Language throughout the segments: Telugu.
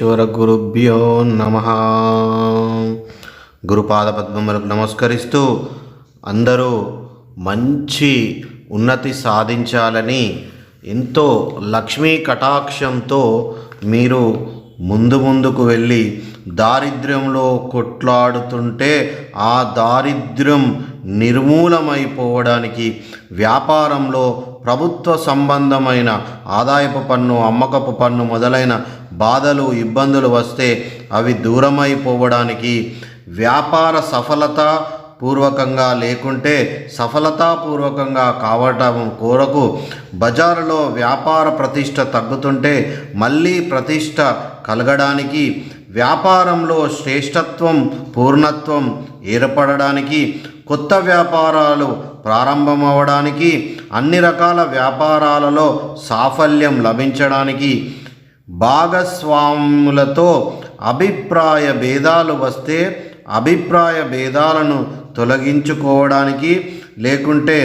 వెంకటేశ్వర గురుభ్యో నమ. గురుపాద పద్మములకు నమస్కరిస్తూ అందరూ మంచి ఉన్నతి సాధించాలని ఎంతో లక్ష్మీ కటాక్షంతో మీరు ముందు ముందుకు వెళ్ళి దారిద్ర్యంలో కొట్లాడుతుంటే ఆ దారిద్ర్యం నిర్మూలమైపోవడానికి వ్యాపారంలో ప్రభుత్వ సంబంధమైన ఆదాయపు పన్ను అమ్మకపు పన్ను మొదలైన బాధలు ఇబ్బందులు వస్తే అవి దూరమైపోవడానికి వ్యాపార సఫలత పూర్వకంగా లేకుంటే సఫలతాపూర్వకంగా కావటం కోరకు బజారులో వ్యాపార ప్రతిష్ట తగ్గుతుంటే మళ్ళీ ప్రతిష్ట కలగడానికి వ్యాపారంలో శ్రేష్టత్వం పూర్ణత్వం ఏర్పడడానికి కొత్త వ్యాపారాలు ప్రారంభమవడానికి అన్ని రకాల వ్యాపారాలలో సాఫల్యం లభించడానికి భాగస్వాములతో అభిప్రాయ భేదాలు వస్తే అభిప్రాయ భేదాలను తొలగించుకోవడానికి లేకుంటే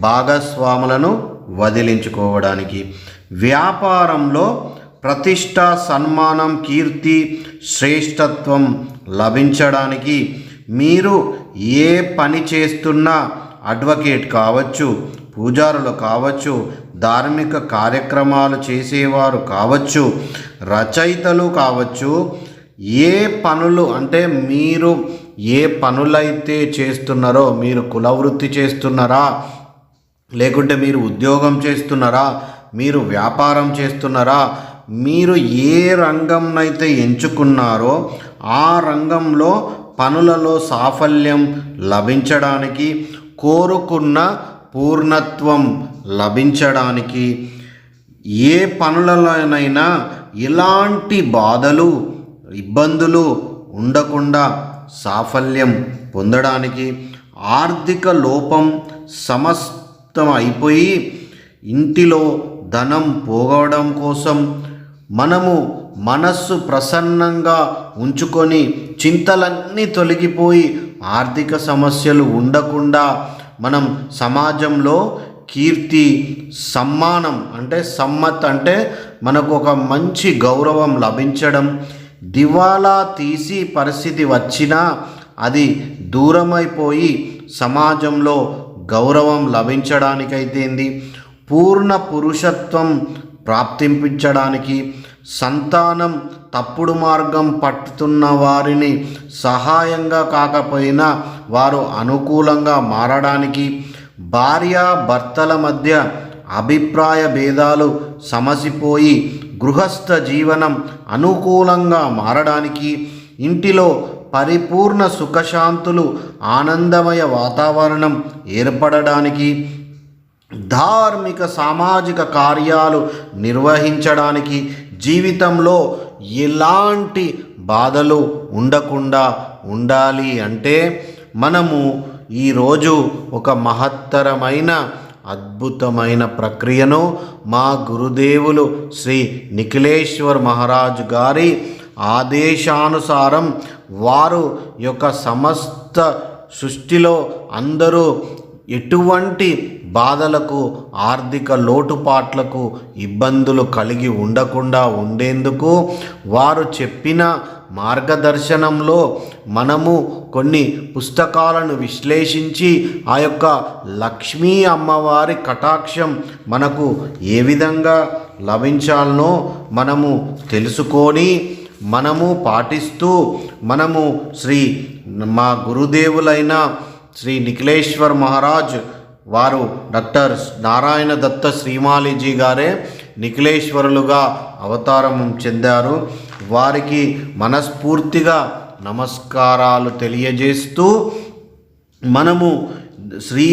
భాగస్వాములను వదిలించుకోవడానికి. వ్యాపారంలో ప్రతిష్ట సన్మానం కీర్తి శ్రేష్టత్వం లభించడానికి మీరు ఏ పని చేస్తున్నా అడ్వకేట్ కావచ్చు పూజారులు కావచ్చు ధార్మిక కార్యక్రమాలు చేసేవారు కావచ్చు రచయితలు కావచ్చు ఏ పనులు అంటే మీరు ఏ పనులైతే చేస్తున్నారో మీరు కులవృత్తి చేస్తున్నారా లేకుంటే మీరు ఉద్యోగం చేస్తున్నారా మీరు వ్యాపారం చేస్తున్నారా మీరు ఏ రంగంనైతే ఎంచుకున్నారో ఆ రంగంలో పనులలో సాఫల్యం లభించడానికి కోరుకున్న పూర్ణత్వం లభించడానికి ఏ పనులలోనైనా ఎలాంటి బాధలు ఇబ్బందులు ఉండకుండా సాఫల్యం పొందడానికి ఆర్థిక లోపం సమస్తం అయిపోయి ఇంటిలో ధనం పోగవడం కోసం మనము మనస్సు ప్రసన్నంగా ఉంచుకొని చింతలన్నీ తొలగిపోయి ఆర్థిక సమస్యలు ఉండకుండా మనం సమాజంలో కీర్తి సమ్మానం అంటే సమ్మత్ అంటే మనకు ఒక మంచి గౌరవం లభించడం. దివాలా తీసి పరిస్థితి వచ్చినా అది దూరమైపోయి సమాజంలో గౌరవం లభించడానికైతేంది. పూర్ణ పురుషత్వం ప్రాప్తింపించడానికి సంతానం తప్పుడు మార్గం పట్టుతున్న వారిని సహాయంగా కాకపోయినా వారు అనుకూలంగా మారడానికి భార్య భర్తల మధ్య అభిప్రాయ భేదాలు సమసిపోయి గృహస్థ జీవనం అనుకూలంగా మారడానికి ఇంటిలో పరిపూర్ణ సుఖశాంతులు ఆనందమయ వాతావరణం ఏర్పడడానికి ధార్మిక సామాజిక కార్యాలు నిర్వహించడానికి జీవితంలో ఎలాంటి బాధలు ఉండకుండా ఉండాలి అంటే మనము ఈరోజు ఒక మహత్తరమైన అద్భుతమైన ప్రక్రియను మా గురుదేవులు శ్రీ నిఖిలేశ్వర్ మహారాజు గారి ఆదేశానుసారం వారు యొక్క సమస్త సృష్టిలో అందరూ ఎటువంటి బాధలకు ఆర్థిక లోటుపాట్లకు ఇబ్బందులు కలిగి ఉండకుండా ఉండేందుకు వారు చెప్పిన మార్గదర్శనంలో మనము కొన్ని పుస్తకాలను విశ్లేషించి ఆ యొక్క లక్ష్మీ అమ్మవారి కటాక్షం మనకు ఏ విధంగా లభించాలనో మనము తెలుసుకొని మనము పాటిస్తూ మనము శ్రీ మా గురుదేవులైన శ్రీ నిఖిలేశ్వర్ మహారాజ్ వారు డాక్టర్ నారాయణ దత్త శ్రీమాలిజీ గారే నిఖిలేశ్వరులుగా అవతారం చెందారు. వారికి మనస్ఫూర్తిగా నమస్కారాలు తెలియజేస్తూ మనము శ్రీ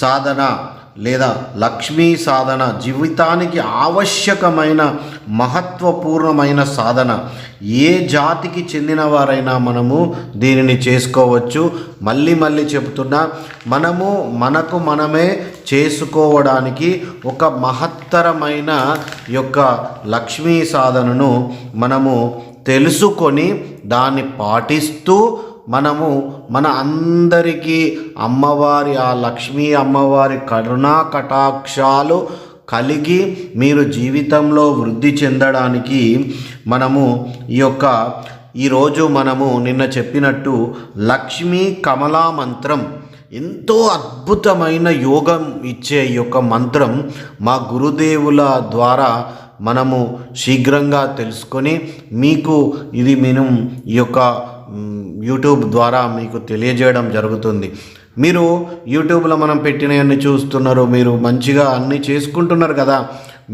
సాధన లేదా లక్ష్మీ సాధన జీవితానికి ఆవశ్యకమైన మహత్వపూర్ణమైన సాధన. ఏ జాతికి చెందిన వారైనా మనము దీనిని చేసుకోవచ్చు. మళ్ళీ మళ్ళీ చెబుతున్నా మనము మనకు మనమే చేసుకోవడానికి ఒక మహత్తరమైన యొక్క లక్ష్మీ సాధనను మనము తెలుసుకొని దాన్ని పాటిస్తూ మనము మన అందరికీ అమ్మవారి ఆ లక్ష్మీ అమ్మవారి కరుణా కటాక్షాలు కలిగి మీరు జీవితంలో వృద్ధి చెందడానికి మనము ఈ యొక్క ఈరోజు మనము నిన్న చెప్పినట్టు లక్ష్మీ కమలా మంత్రం ఎంతో అద్భుతమైన యోగం ఇచ్చే ఈ యొక్క మంత్రం మా గురుదేవుల ద్వారా మనము శీఘ్రంగా తెలుసుకొని మీకు ఇది మేము ఈ యొక్క యూట్యూబ్ ద్వారా మీకు తెలియజేయడం జరుగుతుంది. మీరు యూట్యూబ్లో మనం పెట్టినవన్నీ చూస్తున్నారు మీరు మంచిగా అన్నీ చేసుకుంటున్నారు కదా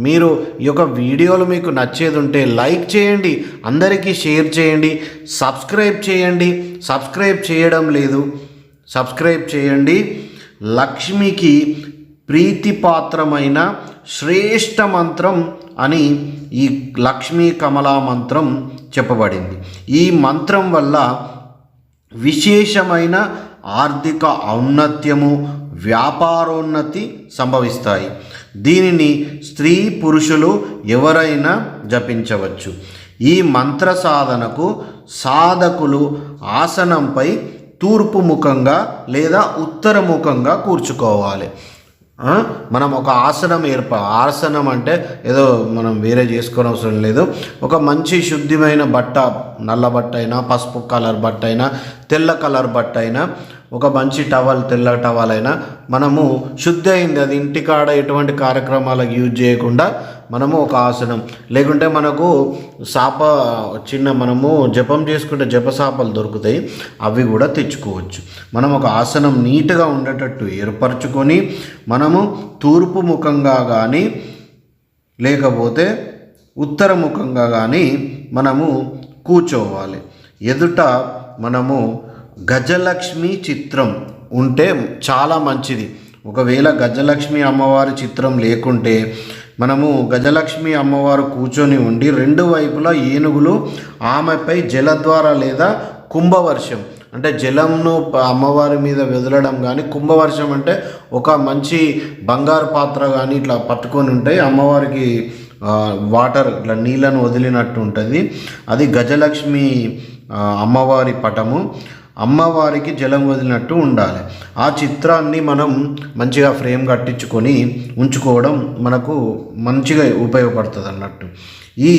మీరు ఈ యొక్క వీడియోలు మీకు నచ్చేది ఉంటే లైక్ చేయండి అందరికీ షేర్ చేయండి సబ్స్క్రైబ్ చేయండి. సబ్స్క్రైబ్ చేయడం లేదు సబ్స్క్రైబ్ చేయండి. లక్ష్మికి ప్రీతిపాత్రమైన శ్రేష్ఠ మంత్రం అని ఈ లక్ష్మీ కమలా మంత్రం చెప్పబడింది. ఈ మంత్రం వల్ల విశేషమైన ఆర్థిక ఔన్నత్యము వ్యాపారోన్నతి సంభవిస్తాయి. దీనిని స్త్రీ పురుషులు ఎవరైనా జపించవచ్చు. ఈ మంత్ర సాధనకు సాధకులు ఆసనంపై తూర్పు ముఖంగా లేదా ఉత్తరముఖంగా కూర్చుకోవాలి. మనం ఒక ఆసనం ఏర్ప ఆసనం అంటే ఏదో మనం వేరే చేసుకోని అవసరం లేదు. ఒక మంచి శుద్ధిమైన బట్ట నల్ల బట్ట అయినా పసుపు కలర్ బట్ట అయినా తెల్ల కలర్ బట్ట అయినా ఒక మంచి టవల్ తెల్ల టవల్ అయినా మనము శుద్ధి అయింది. అది ఇంటికాడ ఎటువంటి కార్యక్రమాలకు యూజ్ చేయకుండా మనము ఒక ఆసనం. లేకుంటే మనకు సాప చిన్న మనము జపం చేసుకుంటే జపసాపలు దొరుకుతాయి. అవి కూడా తెచ్చుకోవచ్చు. మనం ఒక ఆసనం నీట్గా ఉండేటట్టు ఏర్పరచుకొని మనము తూర్పు ముఖంగా కానీ లేకపోతే ఉత్తర ముఖంగా కానీ మనము కూర్చోవాలి. ఎదుట మనము గజలక్ష్మి చిత్రం ఉంటే చాలా మంచిది. ఒకవేళ గజలక్ష్మి అమ్మవారి చిత్రం లేకుంటే మనము గజలక్ష్మి అమ్మవారు కూర్చొని ఉండి రెండు వైపులా ఏనుగులు ఆమెపై జలద్వార లేదా కుంభవర్షం. అంటే జలంను అమ్మవారి మీద వెదలడం కానీ కుంభవర్షం అంటే ఒక మంచి బంగారు పాత్ర కానీ ఇట్లా పట్టుకొని ఉంటాయి అమ్మవారికి వాటర్ ఇట్లా నీళ్ళను వదిలినట్టు ఉంటుంది. అది గజలక్ష్మి అమ్మవారి పటము. అమ్మవారికి జలం వదిలినట్టు ఉండాలి. ఆ చిత్రాన్ని మనం మంచిగా ఫ్రేమ్ కట్టించుకొని ఉంచుకోవడం మనకు మంచిగా ఉపయోగపడుతుంది అన్నట్టు ఈ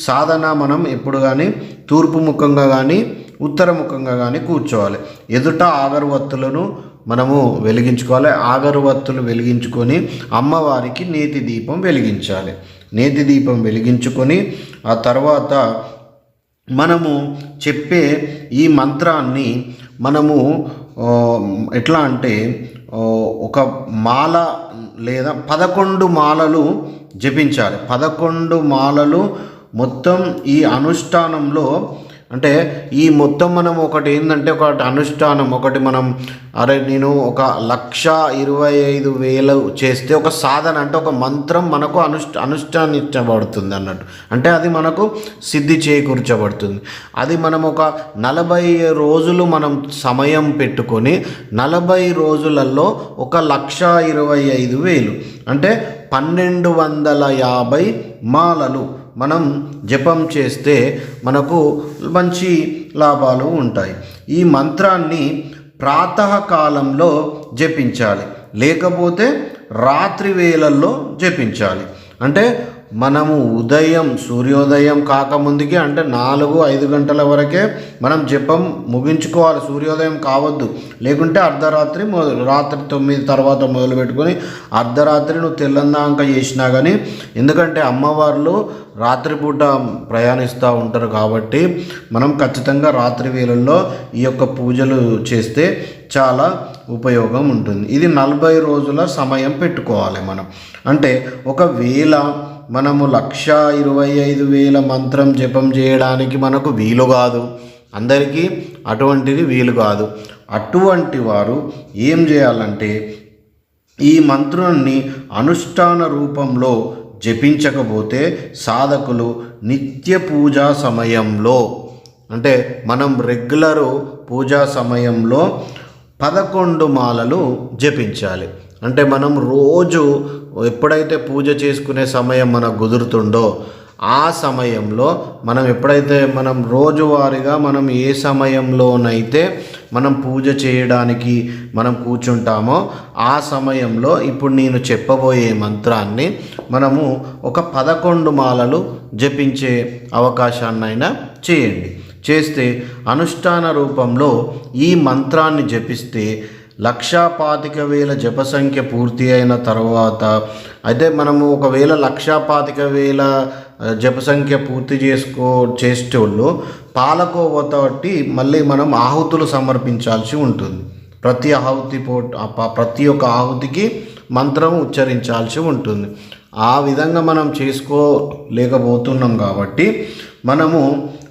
సాధన మనం ఎప్పుడు కానీ తూర్పు ముఖంగా కానీ ఉత్తర ముఖంగా కానీ కూర్చోవాలి. ఎదుట ఆగరవత్తులను మనము వెలిగించుకోవాలి. ఆగరవత్తులు వెలిగించుకొని అమ్మవారికి నేతి దీపం వెలిగించాలి. నేతి దీపం వెలిగించుకొని ఆ తర్వాత మనము చెప్పే ఈ మంత్రాన్ని మనము ఎట్లా అంటే ఒక మాల లేదా పదకొండు మాలలు జపించాలి. పదకొండు మాలలు మొత్తం ఈ అనుష్ఠానంలో అంటే ఈ మొత్తం మనం ఒకటి ఏంటంటే ఒకటి అనుష్ఠానం ఒకటి మనం అరే నేను ఒక లక్ష ఇరవై ఐదు వేలు చేస్తే ఒక సాధన అంటే ఒక మంత్రం మనకు అనుష్ఠ అనుష్ఠానించబడుతుంది అన్నట్టు. అంటే అది మనకు సిద్ధి చేకూర్చబడుతుంది. అది మనం ఒక నలభై రోజులు మనం సమయం పెట్టుకొని నలభై రోజులలో ఒక లక్ష ఇరవై ఐదు వేలు అంటే పన్నెండు వందల యాభై మాలలు మనం జపం చేస్తే మనకు మంచి లాభాలు ఉంటాయి. ఈ మంత్రాన్ని ప్రాతకాలంలో జపించాలి. లేకపోతే రాత్రి వేళల్లో జపించాలి. అంటే మనము ఉదయం సూర్యోదయం కాకముందుకే అంటే నాలుగు ఐదు గంటల వరకే మనం జపం ముగించుకోవాలి. సూర్యోదయం కావద్దు. లేకుంటే అర్ధరాత్రి రాత్రి తొమ్మిది తర్వాత మొదలు పెట్టుకొని అర్ధరాత్రి నువ్వు తెల్లందాక చేసినా కానీ ఎందుకంటే అమ్మవార్లు రాత్రిపూట ప్రయాణిస్తూ ఉంటారు కాబట్టి మనం ఖచ్చితంగా రాత్రి వేళల్లో ఈ యొక్క పూజలు చేస్తే చాలా ఉపయోగం ఉంటుంది. ఇది నలభై రోజుల సమయం పెట్టుకోవాలి మనం. అంటే ఒకవేళ మనము లక్ష ఇరవై ఐదు వేల మంత్రం జపం చేయడానికి మనకు వీలు కాదు. అందరికీ అటువంటిది వీలు కాదు. అటువంటి వారు ఏం చేయాలంటే ఈ మంత్రాన్ని అనుష్ఠాన రూపంలో జపించకపోతే సాధకులు నిత్య పూజా సమయంలో అంటే మనం రెగ్యులరు పూజా సమయంలో పదకొండు మాలలు జపించాలి. అంటే మనం రోజు ఎప్పుడైతే పూజ చేసుకునే సమయం మనకు కుదురుతుందో ఆ సమయంలో మనం ఎప్పుడైతే మనం రోజువారీగా మనం ఏ సమయంలోనైతే మనం పూజ చేయడానికి మనం కూర్చుంటామో ఆ సమయంలో ఇప్పుడు నేను చెప్పబోయే మంత్రాన్ని మనము ఒక పదకొండు మాలలు జపించే అవకాశాన్నైనా చేయండి. చేస్తే అనుష్ఠాన రూపంలో ఈ మంత్రాన్ని జపిస్తే లక్షా పాతిక వేల జపసంఖ్య పూర్తి అయిన తర్వాత అయితే మనము ఒకవేళ లక్షా పాతిక వేల జపసంఖ్య పూర్తి చేసుకో చేసేటోళ్ళు పాలకోవతోటి మళ్ళీ మనం ఆహుతులు సమర్పించాల్సి ఉంటుంది. ప్రతి ఆహుతి పో ప్రతి ఒక్క ఆహుతికి మంత్రం ఉచ్చరించాల్సి ఉంటుంది. ఆ విధంగా మనం చేసుకోలేకపోతున్నాం కాబట్టి మనము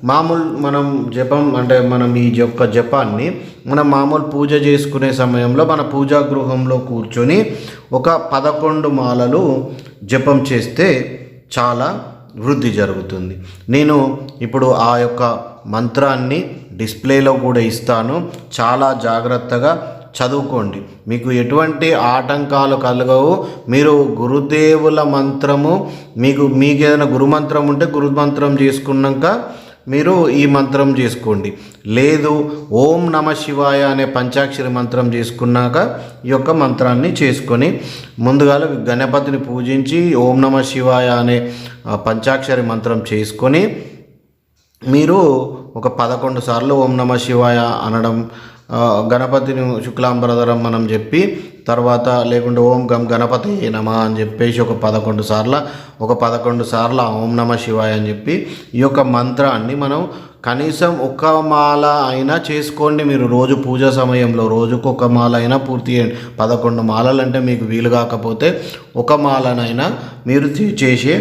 మామూలు మనం జపం అంటే మనం ఈ యొక్క జపాన్ని మనం మామూలు పూజ చేసుకునే సమయంలో మన పూజా గృహంలో కూర్చొని ఒక పదకొండు మాలలు జపం చేస్తే చాలా వృద్ధి జరుగుతుంది. నేను ఇప్పుడు ఆ యొక్క మంత్రాన్ని డిస్ప్లేలో కూడా ఇస్తాను. చాలా జాగ్రత్తగా చదువుకోండి. మీకు ఎటువంటి ఆటంకాలు కలగవు. మీరు గురుదేవుల మంత్రము మీకు మీకు ఏదైనా గురుమంత్రం ఉంటే గురుమంత్రం చేసుకున్నాక మీరు ఈ మంత్రం చేసుకోండి. లేదు ఓం నమ శివాయ అనే పంచాక్షరి మంత్రం చేసుకున్నాక ఈ యొక్క మంత్రాన్ని చేసుకొని ముందుగా గణపతిని పూజించి ఓం నమ శివాయ అనే పంచాక్షరి మంత్రం చేసుకొని మీరు ఒక పదకొండు సార్లు ఓం నమ శివాయ అనడం గణపతిని శుక్లాంబరధరం మనం చెప్పి తర్వాత లేకుంటే ఓం గం గణపతి నమ అని చెప్పేసి ఒక పదకొండు సార్ల ఒక పదకొండు సార్లు ఓం నమ శివాయ అని చెప్పి ఈ యొక్క మంత్రాన్ని మనం కనీసం ఒక మాల అయినా చేసుకోండి. మీరు రోజు పూజ సమయంలో రోజుకు ఒక మాల అయినా పూర్తి చేయండి. పదకొండు మాలలు అంటే మీకు వీలు కాకపోతే ఒక మాలనైనా మీరు చేసే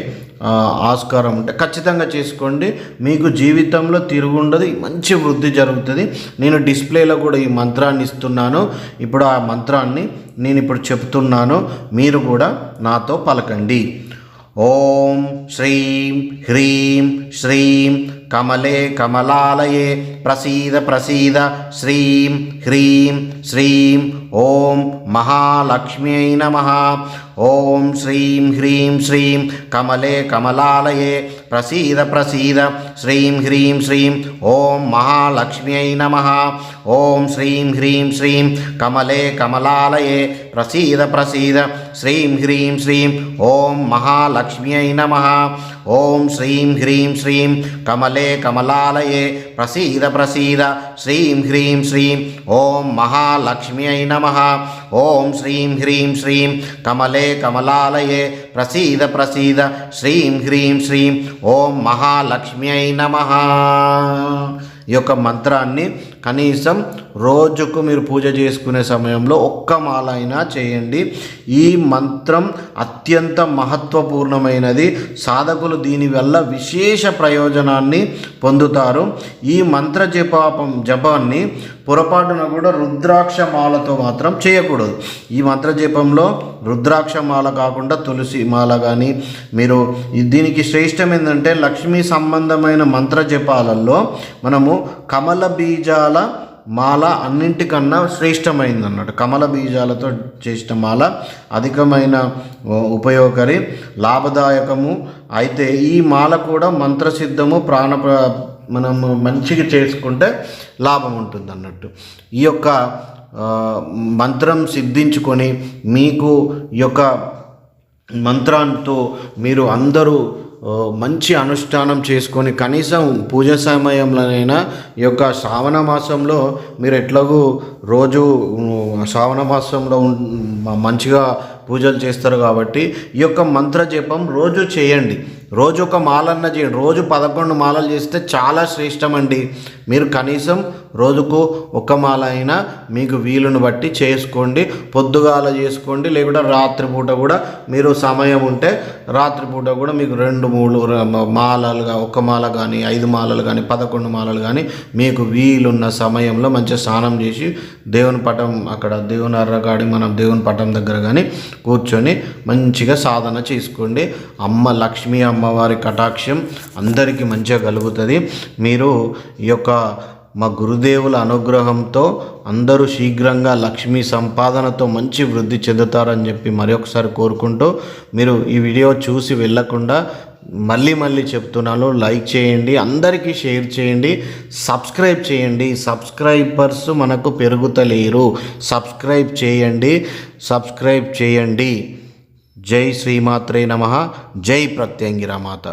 ఆస్కారం ఉంటే ఖచ్చితంగా చేసుకోండి. మీకు జీవితంలో తిరుగుండదు మంచి వృద్ధి జరుగుతుంది. నేను డిస్ప్లేలో కూడా ఈ మంత్రాన్ని ఇస్తున్నాను. ఇప్పుడు ఆ మంత్రాన్ని నేను ఇప్పుడు చెప్తున్నాను. మీరు కూడా నాతో పలకండి. ఓం శ్రీం హ్రీం శ్రీం కమలే కమలాలయే ప్రసీద ప్రసీద శ్రీం హ్రీం శ్రీం ఓం మహాలక్ష్మ్యై నమ. ఓం శ్రీం హ్రీం శ్రీం కమలే కమలాలయే ప్రసీద ప్రసీద శ్రీం హ్రీం శ్రీం ఓం మహాలక్ష్మ్యై నమ. ఓం శ్రీం హ్రీం శ్రీం కమలే కమలాలయే ప్రసీద ప్రసీద శ్రీం హ్రీం శ్రీం ఓం మహాలక్ష్మ్యై నమ. ఓం శ్రీం హ్రీం శ్రీం కమలే కమలే కమలాలయే ప్రసీద ప్రసీద శ్రీం హ్రీం శ్రీం ఓం మహాలక్ష్మ్యై నమ ఓం శ్రీం హ్రీం శ్రీం కమలే కమలాలయే ప్రసీద ప్రసీద శ్రీం హ్రీం శ్రీం ఓం మహాలక్ష్మ్యై నమ ఈ యొక్క మంత్రాన్ని కనీసం రోజుకు మీరు పూజ చేసుకునే సమయంలో ఒక్క మాల అయినా చేయండి. ఈ మంత్రం అత్యంత మహత్వపూర్ణమైనది. సాధకులు దీనివల్ల విశేష ప్రయోజనాన్ని పొందుతారు. ఈ మంత్ర జపాపం జపాన్ని పొరపాటున కూడా రుద్రాక్ష మాలతో మాత్రం చేయకూడదు. ఈ మంత్ర జపంలో రుద్రాక్ష మాల కాకుండా తులసి మాల కానీ మీరు దీనికి శ్రేష్టం ఏంటంటే లక్ష్మీ సంబంధమైన మంత్ర జపాలలో మనము కమల బీజాల మాల అన్నింటికన్నా శ్రేష్టమైంది అన్నట్టు కమల బీజాలతో చేసిన మాల అధికమైన ఉపయోగకరి లాభదాయకము. అయితే ఈ మాల కూడా మంత్రసిద్ధము ప్రాణ మనము మంచిగా చేసుకుంటే లాభం ఉంటుంది అన్నట్టు ఈ యొక్క మంత్రం సిద్ధించుకొని మీకు ఈ యొక్క మంత్రంతో మీరు అందరూ మంచి అనుష్ఠానం చేసుకొని కనీసం పూజ సమయంలోనైనా ఈ యొక్క శ్రావణ మాసంలో మీరు ఎట్లాగూ రోజు శ్రావణ మాసంలో మంచిగా పూజలు చేస్తారు కాబట్టి ఈ యొక్క మంత్ర జపం రోజు చేయండి. రోజు ఒక మాలన్న చేయండి. రోజు పదకొండు మాలలు చేస్తే చాలా శ్రేష్టం అండి మీరు కనీసం రోజుకు ఒక మాల అయినా మీకు వీలును బట్టి చేసుకోండి. పొద్దుగాల చేసుకోండి లేకుంటే రాత్రిపూట కూడా మీరు సమయం ఉంటే రాత్రిపూట కూడా మీకు రెండు మూడు మాలలుగా ఒక మాల కానీ ఐదు మాలలు కానీ పదకొండు మాలలు కానీ మీకు వీలున్న సమయంలో మంచిగా స్నానం చేసి దేవుని పటం అక్కడ దేవుని అర్రగాడి మనం దేవుని పటం దగ్గర కానీ కూర్చొని మంచిగా సాధన చేసుకోండి. అమ్మ లక్ష్మీ అమ్మవారి కటాక్షం అందరికీ మంచిగా కలుగుతుంది. మీరు ఈ యొక్క మా గురుదేవుల అనుగ్రహంతో అందరూ శీఘ్రంగా లక్ష్మీ సంపాదనతో మంచి వృద్ధి చెందుతారని చెప్పి మరొకసారి కోరుకుంటూ మీరు ఈ వీడియో చూసి వెళ్ళకుండా మళ్ళీ మళ్ళీ చెప్తున్నాను లైక్ చేయండి అందరికీ షేర్ చేయండి సబ్స్క్రైబ్ చేయండి. సబ్స్క్రైబర్స్ మనకు పెరుగుతలేరు. సబ్స్క్రైబ్ చేయండి సబ్స్క్రైబ్ చేయండి. జై శ్రీమాత్రే నమ జై ప్రత్యంగిరా మాత